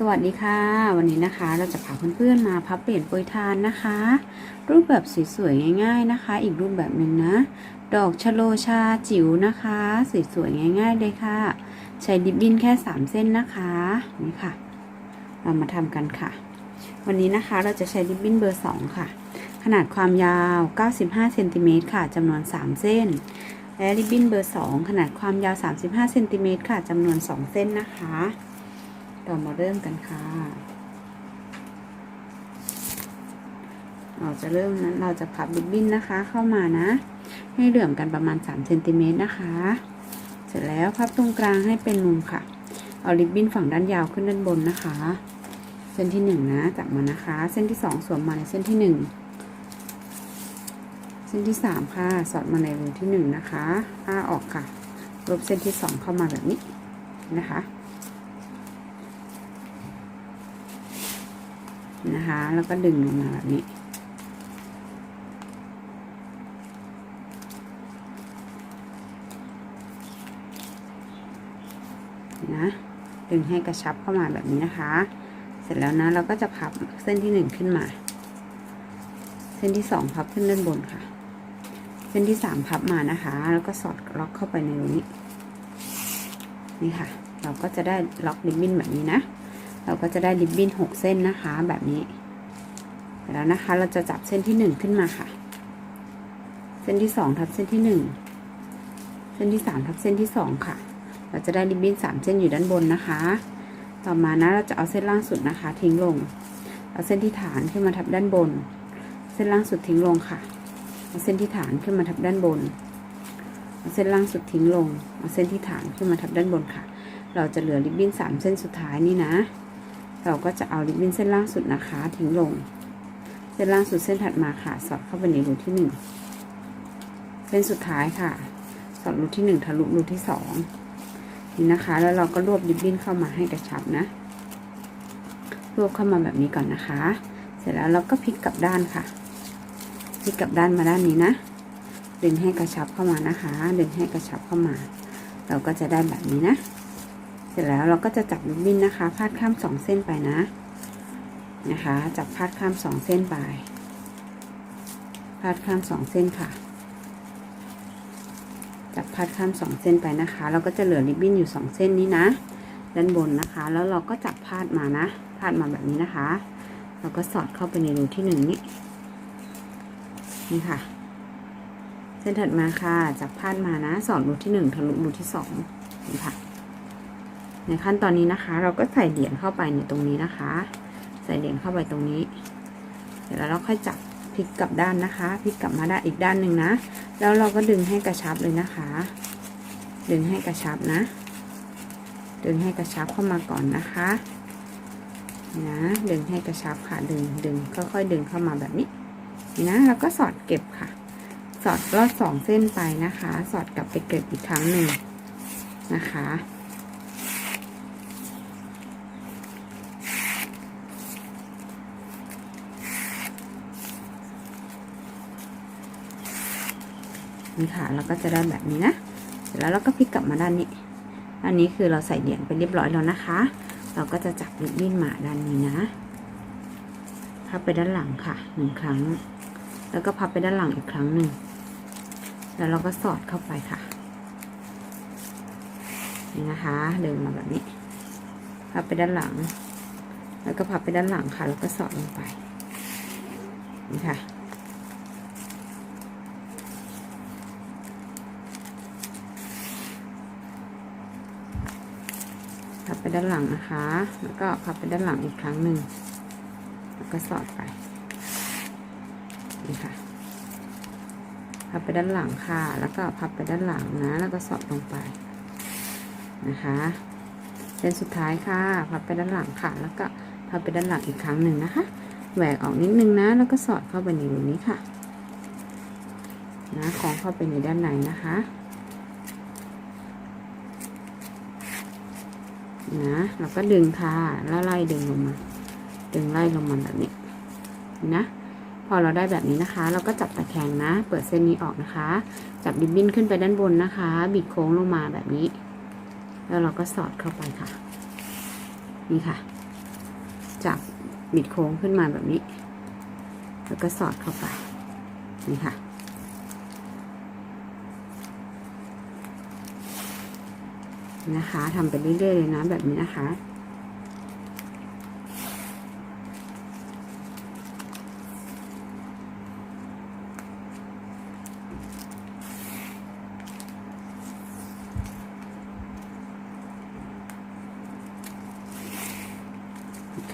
สวัสดีค่ะ วันนี้นะคะเราจะพาเพื่อนๆมาพับเปลี่ยนโปรยทานนะคะ รูปแบบสวยๆง่าย ๆนะคะ อีกรูปแบบหนึ่งนะ ดอกชโลชาจิ๋วนะคะสวยๆง่าย ๆ เลยค่ะ ใช้ดิบบิ้นแค่ 3 เส้นนะคะนี่ค่ะ เรามาทำกันค่ะ วันนี้นะคะเราจะใช้ดิบบิ้นเบอร์ 2 ค่ะ ขนาดความยาว 95เซนติเมตรค่ะจำนวน 3 เส้น และริบบิ้นเบอร์ 2 ขนาดความยาว 35เซนติเมตรค่ะจำนวน 2 เส้นนะคะ เรามาเริ่มกันค่ะ เราจะเริ่มนั้นเราจะพับริบบิ้นนะคะ เข้ามานะ ให้เหลื่อมกันประมาณ3เซนติเมตรนะคะ เสร็จแล้วพับตรงกลางให้เป็นมุมค่ะ เอาริบบิ้นฝั่งด้านยาวขึ้นด้านบนนะคะ เส้นที่1นะจับมานะคะ เส้นที่ 2 สวมมาในเส้นที่ 1เส้นที่3ค่ะสอดมาในรูที่1นะคะอ้าออกค่ะลบเส้นที่2เข้ามาแบบนี้นะคะ นะคะ แล้วก็ดึงลงมาแบบนี้ นะดึงให้กระชับเข้ามาแบบนี้นะคะ เสร็จแล้วนะเราก็จะพับเส้นที่หนึ่งขึ้นมา เส้นที่สองพับขึ้นด้านบนค่ะ เส้นที่สามพับมานะคะ แล้วก็สอดล็อกเข้าไปในตรงนี้ นี่ค่ะ เราก็จะได้ล็อกริบบิ้นแบบนี้นะ เราก็จะได้ริบบิ้นหกเส้นนะคะแบบนี้ แล้วนะคะเราจะจับเส้นที่หนึ่งขึ้นมาค่ะ เส้นที่สองทับเส้นที่หนึ่งเส้นที่สามทับเส้นที่สองค่ะ เราจะได้ริบบิ้นสามเส้นอยู่ด้านบนนะคะ ต่อมานะเราจะเอาเส้นล่างสุดนะคะ ทิ้งลง เอาเส้นที่ฐานขึ้นมาทับด้านบน เส้นล่างสุดทิ้งลงค่ะ เอาเส้นที่ฐานขึ้นมาทับด้านบนเอาเส้นล่างสุดทิ้งลง เอาเส้นที่ฐานขึ้นมาทับด้านบนค่ะ เราจะเหลือริบบิ้นสามเส้นสุดท้ายนี่นะ เราก็จะเอาริบบิ้นเส้นล่างสุดนะคะ ทิ้งลง เส้นล่างสุดเส้นถัดมาค่ะ สอดเข้าไปในรูที่หนึ่งเส้นสุดท้ายค่ะ สอดรูที่หนึ่งทะลุรูที่สองนี่นะคะ แล้วเราก็รวบริบบิ้นเข้ามาให้กระชับนะ รวบเข้ามาแบบนี้ก่อนนะคะ เสร็จแล้วเราก็พลิกกลับด้านค่ะ พลิกกลับด้านมาด้านนี้นะดึงให้กระชับเข้ามานะคะ ดึงให้กระชับเข้ามา เราก็จะได้แบบนี้นะ สร็จแล้วเราก็จะจับริบบิ้นนะคะพาดข้ามสองเส้นไปนะนะคะ จับพาดข้ามสองเส้นไปพาดข้ามสองเส้นค่ะ จับพาดข้ามสองเส้นไปนะคะ เราก็จะเหลือริบบิ้นอยู่สองเส้นนี้นะด้านบนนะคะ แล้วเราก็จับพาดมานะพาดมาแบบนี้นะคะ เราก็สอดเข้าไปในรูที่หนึ่งนี่นี่ค่ะ เส้นถัดมาค่ะ จับพาดมานะ สอดรูที่หนึ่งทะลุรูที่สองนี่ค่ะ ในขั้นตอนนี้นะคะ เราก็ใส่เหรียญเข้าไปในตรงนี้นะคะ ใส่เหรียญเข้าไปตรงนี้เสร็จแล้วเราค่อยจับพลิกกลับด้านนะคะพลิกกลับมาด้านอีกด้านหนึ่งนะ แล้วเราก็ดึงให้กระชับเลยนะคะ ดึงให้กระชับนะ ดึงให้กระชับเข้ามาก่อนนะคะนะดึงให้กระชับค่ะดึงดึงค่อยๆดึงเข้ามาแบบนี้นะแล้วก็สอดเก็บค่ะ สอดลอดสองเส้นไปนะคะ สอดกลับไปเก็บอีกครั้งหนึ่งนะคะ นี่ค่ะเราก็จะได้แบบนี้นะเสร็จแล้วเราก็พลิกกลับมาด้านนี้อันนี้คือเราใส่เหรียญไปเรียบร้อยแล้วนะคะ เราก็จะจับริบบิ้นมาด้านนี้นะพับไปด้านหลังค่ะหนึ่งครั้ง แล้วก็พับไปด้านหลังอีกครั้งหนึ่งแล้วเราก็สอดเข้าไปค่ะนี่นะคะดึงมาแบบนี้ พับไปด้านหลัง แล้วก็พับไปด้านหลังค่ะ แล้วก็สอดลงไปนี่ค่ะ พับไปด้านหลังนะคะ แล้วก็พับไปด้านหลังอีกครั้งหนึ่ง แล้วก็สอดไป นี่ค่ะ พับไปด้านหลังค่ะ แล้วก็พับไปด้านหลังนะ แล้วก็สอดลงไป นะคะเส้นสุดท้ายค่ะ พับไปด้านหลังค่ะ แล้วก็พับไปด้านหลังอีกครั้งหนึ่งนะคะ แหวกออกนิดนึงนะ แล้วก็สอดเข้าไปในรูนี้ค่ะ นะคล้องเข้าไปในด้านในนะคะ นะเราก็ดึงค่ะแล้วไล่ดึงลงมา ดึงไล่ลงมาแบบนี้นะ พอเราได้แบบนี้นะคะ เราก็จับตะแคงนะ เปิดเส้นนี้ออกนะคะ จับดิบบิ้นขึ้นไปด้านบนนะคะ บิดโค้งลงมาแบบนี้ แล้วเราก็สอดเข้าไปค่ะ นี่ค่ะ จับบิดโค้งขึ้นมาแบบนี้ แล้วก็สอดเข้าไป นี่ค่ะ นะคะทำไปเรื่อยๆเลยนะแบบนี้นะคะ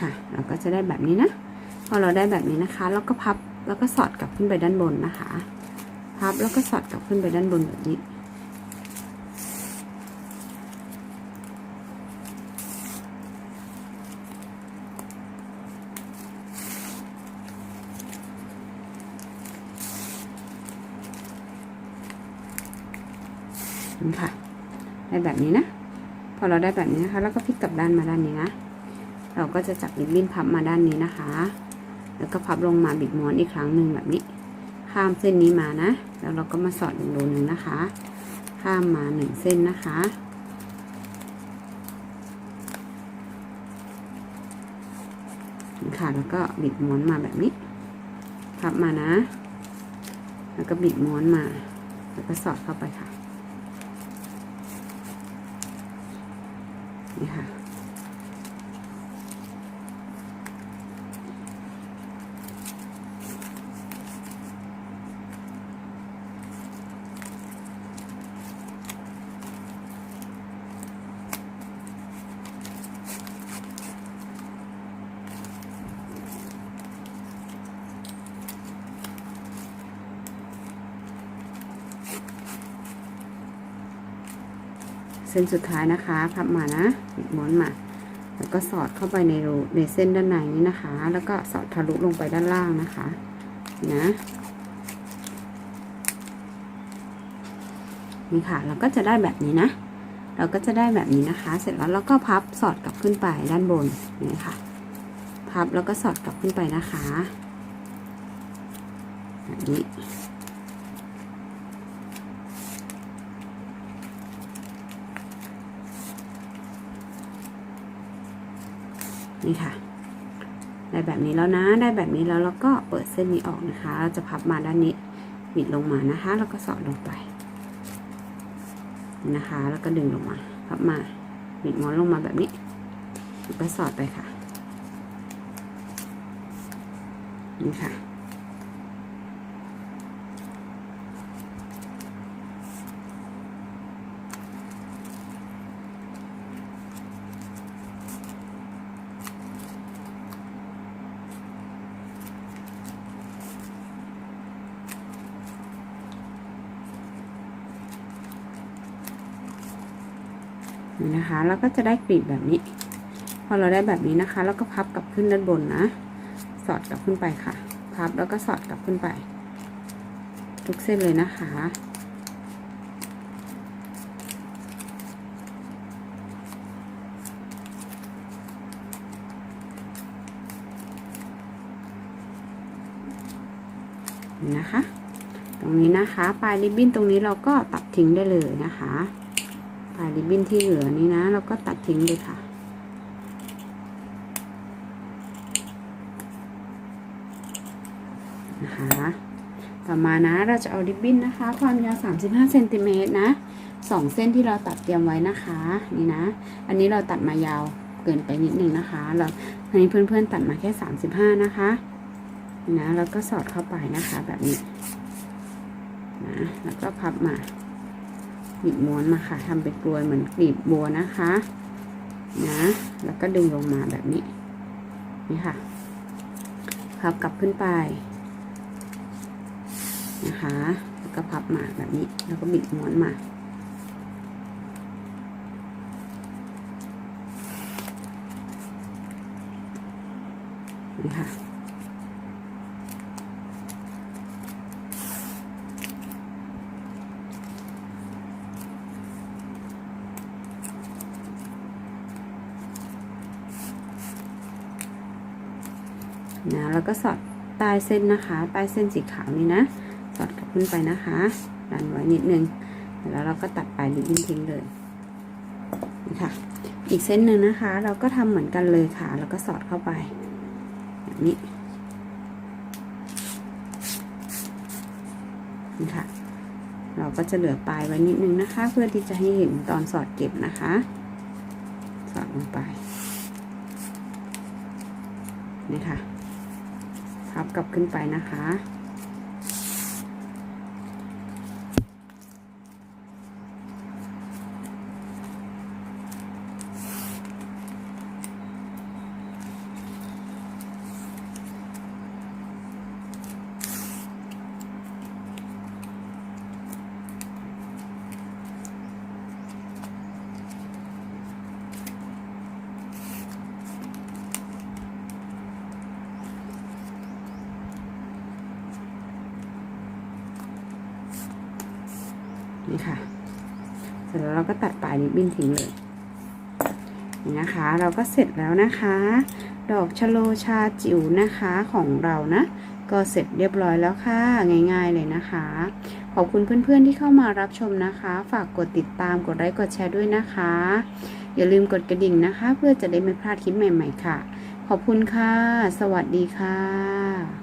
ค่ะ เราก็จะได้แบบนี้นะ พอเราได้แบบนี้นะคะ แล้วก็พับแล้วก็สอดกลับขึ้นไปด้านบนนะคะ พับแล้วก็สอดกลับขึ้นไปด้านบนแบบนี้ นี่ค่ะได้แบบนี้นะ พอเราได้แบบนี้นะคะ แล้วก็พลิกกลับด้านมาด้านนี้นะ เราก็จะจับริบบิ้นพับมาด้านนี้นะคะ แล้วก็พับลงมาบิดม้วนอีกครั้งหนึ่งแบบนี้ ข้ามเส้นนี้มานะ แล้วเราก็มาสอดอีกรูนึงนะคะ ข้ามมาหนึ่งเส้นนะคะค่ะแล้วก็บิดม้วนมาแบบนี้พับมานะ แล้วก็บิดม้วนมา แล้วก็สอดเข้าไปค่ะ นี่ค่ เส้นสุดท้ายนะคะ พับมานะบิดม้วนมา แล้วก็สอดเข้าไปในรูในเส้นด้านในนี้นะคะ แล้วก็สอดทะลุลงไปด้านล่างนะคะนะนี่ค่ะ เราก็จะได้แบบนี้นะ เราก็จะได้แบบนี้นะคะ เสร็จแล้วเราก็พับสอดกลับขึ้นไปด้านบนนี่ค่ะ พับแล้วก็สอดกลับขึ้นไปนะคะแบบนี้ นี่ค่ะ ได้แบบนี้แล้วนะ ได้แบบนี้แล้วเราก็เปิดเส้นนี้ออกนะคะ เราจะพับมาด้านนี้บิดลงมานะคะ แล้วก็สอดลงไป นะคะ แล้วก็ดึงลงมา พับมาบิดม้วนลงมาแบบนี้แล้วก็สอดไปค่ะ นี่ค่ะ นี่นะคะ แล้วก็จะได้กลีบแบบนี้ พอเราได้แบบนี้นะคะ แล้วก็พับกลับขึ้นด้านบนนะ สอดกลับขึ้นไปค่ะ พับแล้วก็สอดกลับขึ้นไป ทุกเส้นเลยนะคะนี่นะคะ ตรงนี้นะคะ ปลายริบบิ้นตรงนี้เราก็ตัดทิ้งได้เลยนะคะ ปลายริบบิ้นที่เหลือนี้นะ เราก็ตัดทิ้งเลยค่ะ นะคะต่อมานะเราจะเอาริบบิ้นนะคะ ความยาว 35เซนติเมตรนะสองเส้นที่เราตัดเตรียมไว้นะคะ นี่นะ อันนี้เราตัดมายาวเกินไปนิดนึงนะคะ เราอันนี้เพื่อนๆตัดมาแค่ 35 นะคะนะแล้วก็สอดเข้าไปนะคะแบบนี้นะแล้วก็พับมา บิดม้วนมาค่ะทำเป็นกลวยเหมือนกลีบบัวนะคะนะ แล้วก็ดึงลงมาแบบนี้ นี่ค่ะพับกลับขึ้นไปนะคะ แล้วก็พับมาแบบนี้ แล้วก็บิดม้วนมา นี่ค่ะ นะแล้วก็สอดใต้เส้นนะคะใต้เส้นสีขาวนี้นะ สอดกลับขึ้นไปนะคะดันไว้นิดนึง แล้วเราก็ตัดปลายริบบิ้นทิ้งเลยนี่ค่ะ อีกเส้นหนึ่งนะคะ เราก็ทำเหมือนกันเลยค่ะ แล้วก็สอดเข้าไปแบบนี้นี่ค่ะ เราก็จะเหลือปลายไว้นิดนึงนะคะ เพื่อที่จะให้เห็นตอนสอดเก็บนะคะ สอดลงไปนี่ค่ะ พับกลับขึ้นไปนะคะ นี่ค่ะ เสร็จแล้วเราก็ตัดปลายนิบบิ้นทิ้งเลยนี่นะคะ เราก็เสร็จแล้วนะคะ ดอกชโลชาจิ๋วนะคะของเรานะ ก็เสร็จเรียบร้อยแล้วค่ะ ง่าย ๆเลยนะคะ ขอบคุณเพื่อนๆที่เข้ามารับชมนะคะ ฝากกดติดตามกดไลค์กดแชร์ด้วยนะคะ อย่าลืมกดกระดิ่งนะคะ เพื่อจะได้ไม่พลาดคลิปใหม่ ๆ ค่ะ ขอบคุณค่ะ สวัสดีค่ะ